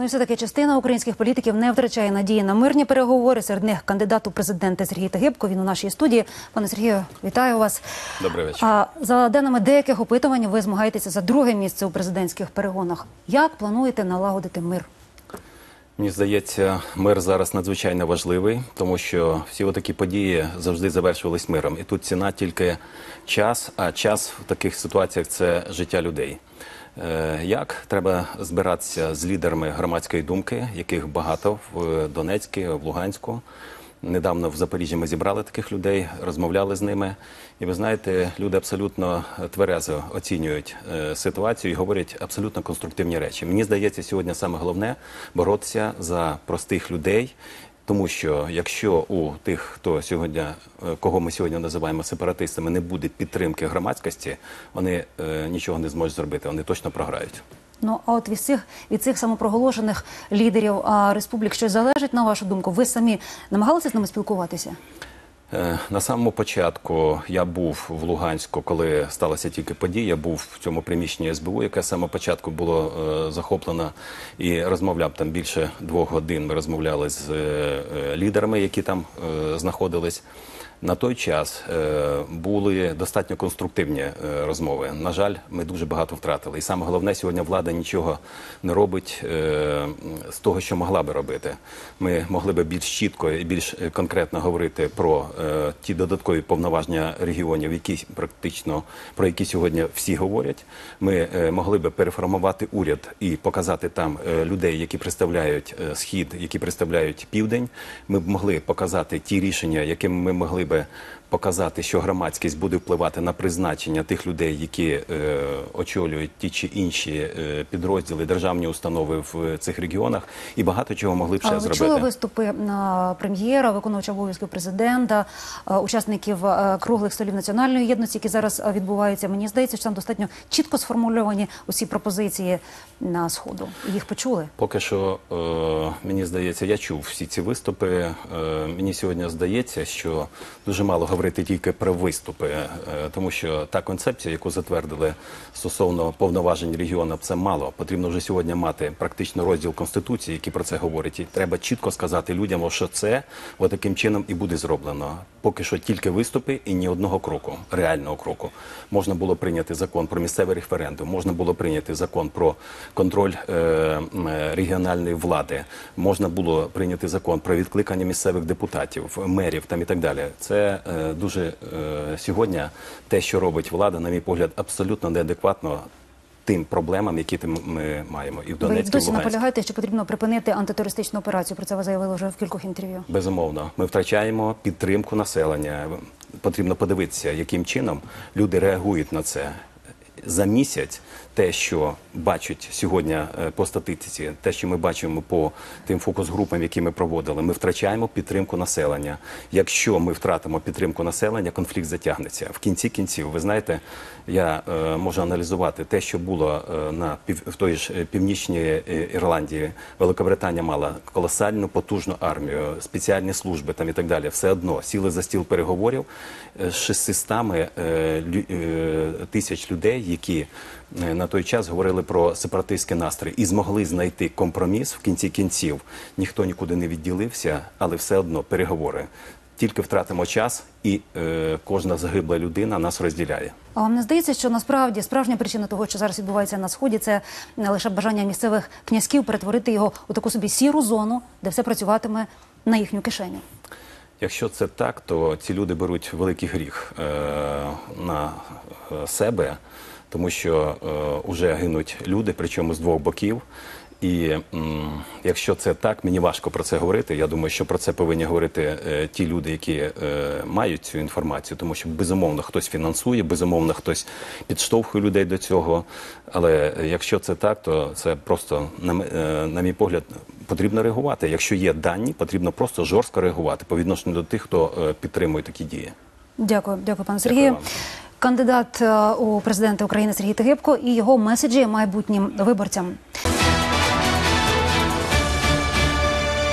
Ну і все таки частина українських політиків не втрачає надії на мирні переговори. Серед них кандидат у президенти Сергій Тагибко. Він у нашій студії. Пане Сергію, вітаю вас. Добрий вечір. А за даними деяких опитувань, ви змагаєтеся за друге місце у президентських перегонах. Як плануєте налагодити мир? Мені здається, мир зараз надзвичайно важливий, тому що всі такі події завжди завершувались миром. І тут ціна тільки час, а час в таких ситуаціях це життя людей. Е, Як треба збиратися з лідерами громадської думки, яких багато в Донецьку, в Луганську. Недавно в Запоріжжі ми зібрали таких людей, розмовляли з ними. І ви знаєте, люди абсолютно тверезо оцінюють е, ситуацію і говорять абсолютно конструктивні речі. Мені здається, сьогодні саме головне боротися за простих людей. Тому що якщо у тих, хто сьогодні, е, кого ми сьогодні називаємо сепаратистами, не буде підтримки громадськості, вони е, нічого не зможуть зробити. Вони точно програють. Ну а от від цих від цих самопроголошених лідерів а, республік щось залежить на вашу думку? Ви самі намагалися з ними спілкуватися? Е, На самому початку я був в Луганську, коли сталася тільки подія. Був в цьому приміщенні СБУ, яке з початку було е, захоплено, і розмовляв там більше двох годин. Ми розмовляли з е, е, лідерами, які там знаходились. На той час е, були достатньо конструктивні е, розмови. На жаль, ми дуже багато втратили. І саме головне, сьогодні влада нічого не робить е, з того, що могла би робити. Ми могли би більш чітко і більш конкретно говорити про ті додаткові повноваження регіонів, які практично про які сьогодні всі говорять. Ми могли би переформувати уряд і показати там людей, які представляють схід, які представляють південь. Ми б могли показати ті рішення, якими ми могли би показати, що громадськість буде впливати на призначення тих людей, які е, очолюють ті чи інші е, підрозділи, державні установи в цих регіонах, і багато чого могли б ще А ви зробити. чули виступи на прем'єра, виконувача обов'язків президента, е, учасників е, круглих столів національної єдності, які зараз е, відбуваються. Мені здається, що там достатньо чітко сформульовані усі пропозиції на сходу. Їх почули. Поки що е, мені здається, я чув всі ці виступи. Е, мені сьогодні здається, що дуже мало говорити тільки про виступи, е, тому що та концепція, яку затвердили стосовно повноважень регіону, це мало. Потрібно вже сьогодні мати практично розділ конституції, який про це говорить. І треба чітко сказати людям, що це таким чином і буде зроблено. Поки що тільки виступи і ні одного кроку, реального кроку. Можна було прийняти закон про місцевий референдум, можна було прийняти закон про контроль е, е, регіональної влади, можна було прийняти закон про відкликання місцевих депутатів, мерів там і так далі. Це е, дуже е, сьогодні те, що робить влада, на мій погляд, абсолютно неадекватно тим проблемам, які ми маємо і в Ви Донецьку, досі наполягаєте, що потрібно припинити антитерористичну операцію. Про це ви заявили вже в кількох інтерв'ю. Безумовно, ми втрачаємо підтримку населення. Потрібно подивитися, яким чином люди реагують на це. За місяць те, що бачать сьогодні е, по статистиці, те, що ми бачимо по тим фокус-групам, які ми проводили, ми втрачаємо підтримку населення. Якщо ми втратимо підтримку населення, конфлікт затягнеться. В кінці кінців, ви знаєте, я е, можу аналізувати те, що було е, на пів в той ж е, північній е, Ірландії. Великобританія мала колосальну потужну армію, спеціальні служби там і так далі. Все одно сіли за стіл переговорів з 600 е, е, тисяч людей, які е, на той час говорили про сепаратистські настрої і змогли знайти компроміс в кінці кінців. Ніхто нікуди не відділився, але все одно переговори. Тільки втратимо час, і е, кожна загибла людина нас розділяє. А вам не здається, що насправді справжня причина того, що зараз відбувається на сході, це не лише бажання місцевих князьків перетворити його у таку собі сіру зону, де все працюватиме на їхню кишеню. Якщо це так, то ці люди беруть великий гріх е, на е, себе, тому що е, вже гинуть люди, причому з двох боків. І м, якщо це так, мені важко про це говорити. Я думаю, що про це повинні говорити е, ті люди, які е, мають цю інформацію, тому що безумовно хтось фінансує, безумовно хтось підштовхує людей до цього. Але е, якщо це так, то це просто на, е, на мій погляд потрібно реагувати. Якщо є дані, потрібно просто жорстко реагувати по відношенню до тих, хто е, підтримує такі дії. Дякую, дякую, пане Дякую Сергію. вам. Кандидат е, у президенти України Сергій Тигибко і його меседжі майбутнім виборцям.